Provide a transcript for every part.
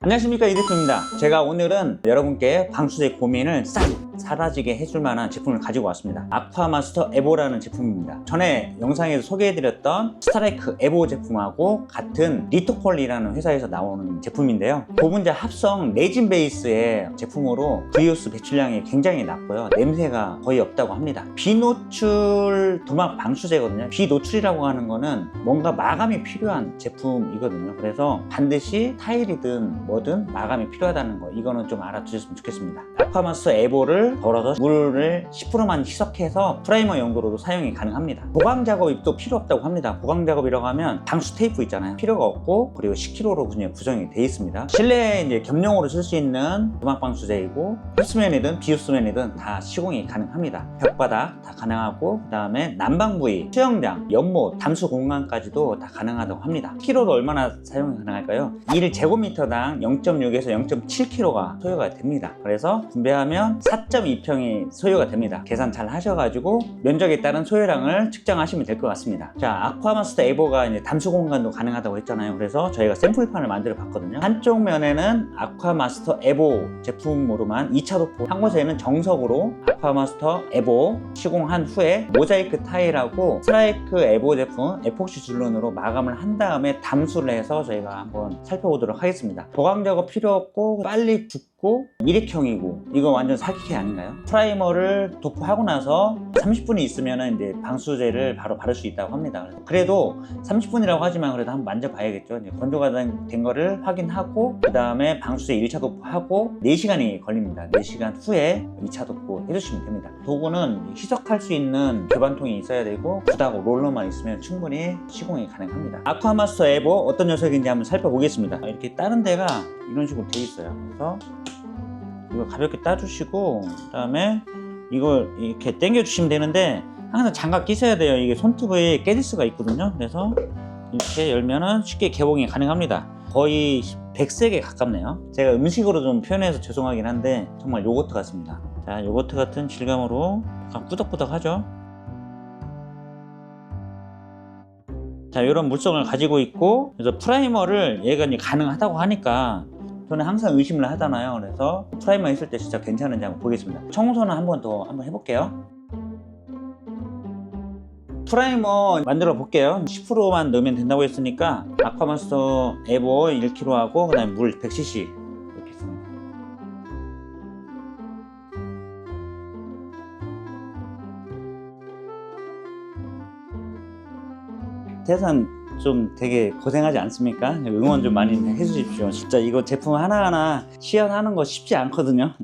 안녕하십니까 이대표입니다. 제가 오늘은 여러분께 방수제 고민을 싹 사라지게 해줄 만한 제품을 가지고 왔습니다. 아쿠아마스터 에보라는 제품입니다. 전에 영상에서 소개해드렸던 스타레이크 에보 제품하고 같은 리토폴리라는 회사에서 나오는 제품인데요. 고분자 합성 레진 베이스의 제품으로 VOC 배출량이 굉장히 낮고요. 냄새가 거의 없다고 합니다. 비노출 도막 방수제거든요. 비노출이라고 하는 거는 뭔가 마감이 필요한 제품이거든요. 그래서 반드시 타일이든 뭐든 마감이 필요하다는 거 이거는 좀 알아두셨으면 좋겠습니다. 아쿠아마스터 에보를 덜어서 물을 10%만 희석해서 프라이머 용도로도 사용이 가능합니다. 보강 작업이 또 필요 없다고 합니다. 보강 작업이라고 하면 방수 테이프 있잖아요. 필요가 없고 그리고 10kg로 그냥 구성이 되어 있습니다. 실내에 이제 겸용으로 쓸 수 있는 도막 방수제이고 흡수면이든 비흡수면이든 다 시공이 가능합니다. 벽바닥 다 가능하고 그 다음에 난방 부위 수영장 연못 담수 공간까지도 다 가능하다고 합니다. 키로도 얼마나 사용이 가능할까요? 1제곱미터당 0.6에서 0.7kg가 소요가 됩니다. 그래서 분배하면 4.2평이 소요가 됩니다. 계산 잘 하셔가지고 면적에 따른 소요량을 측정하시면 될 것 같습니다. 자 아쿠아마스터 에보가 이제 담수 공간도 가능하다고 했잖아요. 그래서 저희가 샘플판을 만들어 봤거든요. 한쪽 면에는 아쿠아마스터 에보 제품으로만 2차 도포 한 곳에는 정석으로 아쿠아마스터 에보 시공한 후에 모자이크 타일하고 스트라이크 에보 제품 에폭시 줄눈으로 마감을 한 다음에 담수를 해서 저희가 한번 살펴보도록 하겠습니다 작업 필요 없고 빨리 굳고 일익형이고 이거 완전 사기캐 아닌가요? 프라이머를 도포하고 나서 30분이 있으면 이제 방수제를 바로 바를 수 있다고 합니다. 그래도 30분이라고 하지만 그래도 한번 만져봐야겠죠. 건조가 된, 된 거를 확인하고 그 다음에 방수제 1차 도포하고 4시간이 걸립니다. 4시간 후에 2차 도포 해주시면 됩니다. 도구는 희석할 수 있는 교반통이 있어야 되고 붓하고 롤러만 있으면 충분히 시공이 가능합니다. 아쿠아마스터 에보 어떤 녀석인지 한번 살펴보겠습니다. 이렇게 다른 데가 이런 식으로 돼 있어요. 그래서 이거 가볍게 따주시고 그 다음에 이걸 이렇게 당겨 주시면 되는데 항상 장갑 끼셔야 돼요. 이게 손톱에 깨질 수가 있거든요. 그래서 이렇게 열면은 쉽게 개봉이 가능합니다. 거의 백색에 가깝네요. 제가 음식으로 좀 표현해서 죄송하긴 한데 정말 요거트 같습니다. 자 요거트 같은 질감으로 약간 꾸덕꾸덕 하죠? 자 이런 물성을 가지고 있고 그래서 프라이머를 얘가 이제 가능하다고 하니까 저는 항상 의심을 하잖아요. 그래서 프라이머 했을 때 진짜 괜찮은지 한번 보겠습니다. 청소는 한 번 더 한번 해볼게요. 프라이머 만들어 볼게요. 10%만 넣으면 된다고 했으니까 아쿠아마스터 에보 1kg 하고 그 다음에 물 100cc 이렇게 씁니다. 태산 좀 되게 고생하지 않습니까? 응원 좀 많이 해주십시오. 진짜 이거 제품 하나하나 시연하는 거 쉽지 않거든요.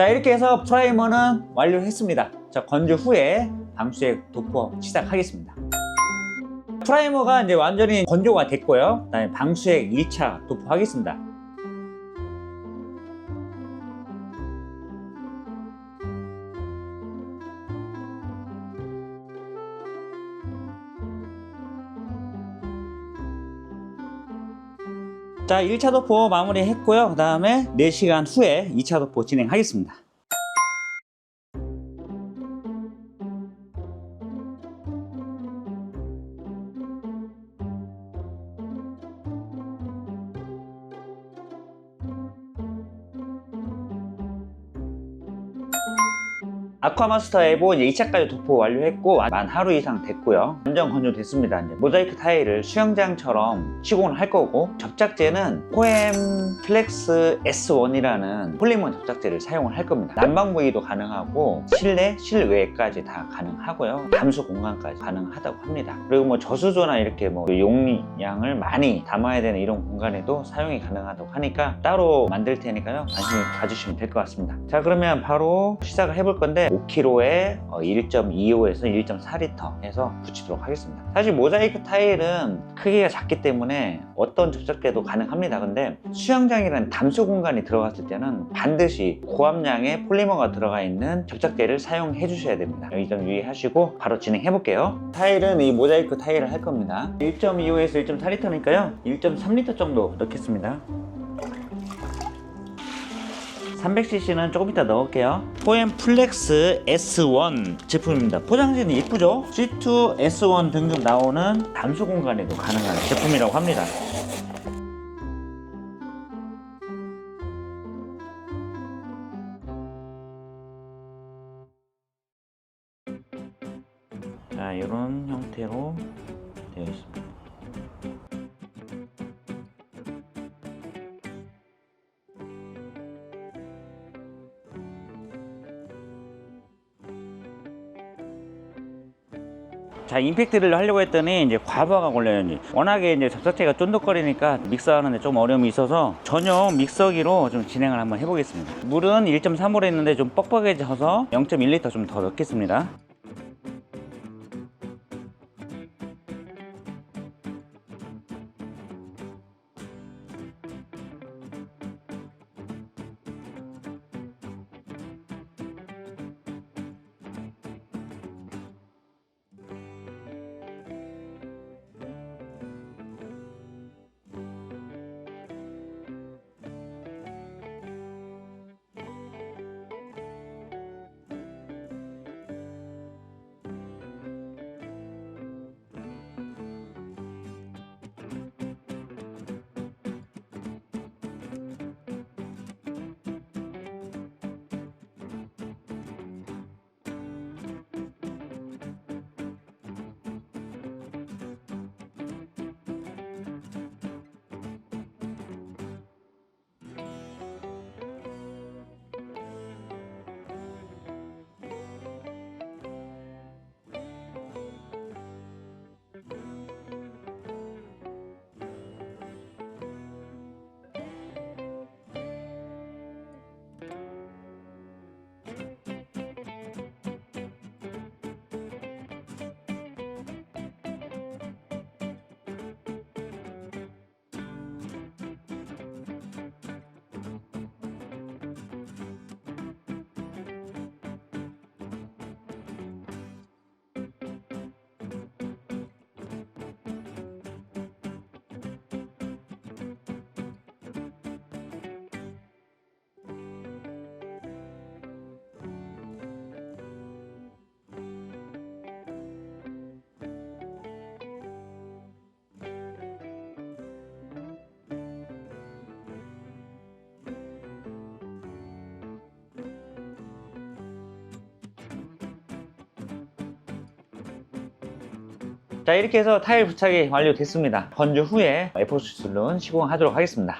자 이렇게 해서 프라이머는 완료했습니다. 자 건조 후에 방수액 도포 시작하겠습니다. 프라이머가 이제 완전히 건조가 됐고요. 그다음에 방수액 1차 도포하겠습니다. 자 1차 도포 마무리 했고요. 그 다음에 4시간 후에 2차 도포 진행하겠습니다 아쿠아마스터 이제 2차까지 도포 완료했고 만 하루 이상 됐고요. 완전 건조됐습니다. 이제 모자이크 타일을 수영장처럼 시공을 할 거고 접착제는 포엠 플렉스 S1이라는 폴리머 접착제를 사용을 할 겁니다. 난방 부위도 가능하고 실내, 실외까지 다 가능하고요. 담수 공간까지 가능하다고 합니다. 그리고 뭐 저수조나 이렇게 뭐 용량을 많이 담아야 되는 이런 공간에도 사용이 가능하다고 하니까 따로 만들 테니까요. 관심 가주시면 될 것 같습니다. 자 그러면 바로 시작을 해볼 건데 5kg에 1.25에서 1.4리터 해서 붙이도록 하겠습니다. 사실 모자이크 타일은 크기가 작기 때문에 어떤 접착제도 가능합니다. 근데 수영장이라는 담수 공간이 들어갔을 때는 반드시 고함량의 폴리머가 들어가 있는 접착제를 사용해 주셔야 됩니다. 여기 좀 유의하시고 바로 진행해 볼게요. 타일은 이 모자이크 타일을 할 겁니다. 1.25에서 1.4리터니까요. 1.3리터 정도 넣겠습니다. 300cc는 조금 이따 넣을게요. 포엠 플렉스 S1 제품입니다. 포장지는 예쁘죠? G2 S1 등급 나오는 담수 공간에도 가능한 제품이라고 합니다. 자, 이런 형태로 되어 있습니다. 임팩트를 하려고 했더니 이제 과부하가 걸려요. 워낙에 이제 접착제가 쫀득거리니까 믹서하는데 좀 어려움이 있어서 전용 믹서기로 좀 진행을 한번 해보겠습니다 물은 1.3으로 했는데 좀 뻑뻑해져서 0.1리터 좀 더 넣겠습니다 자 이렇게 해서 타일 부착이 완료됐습니다. 건조 후에 에포스 술론 시공하도록 하겠습니다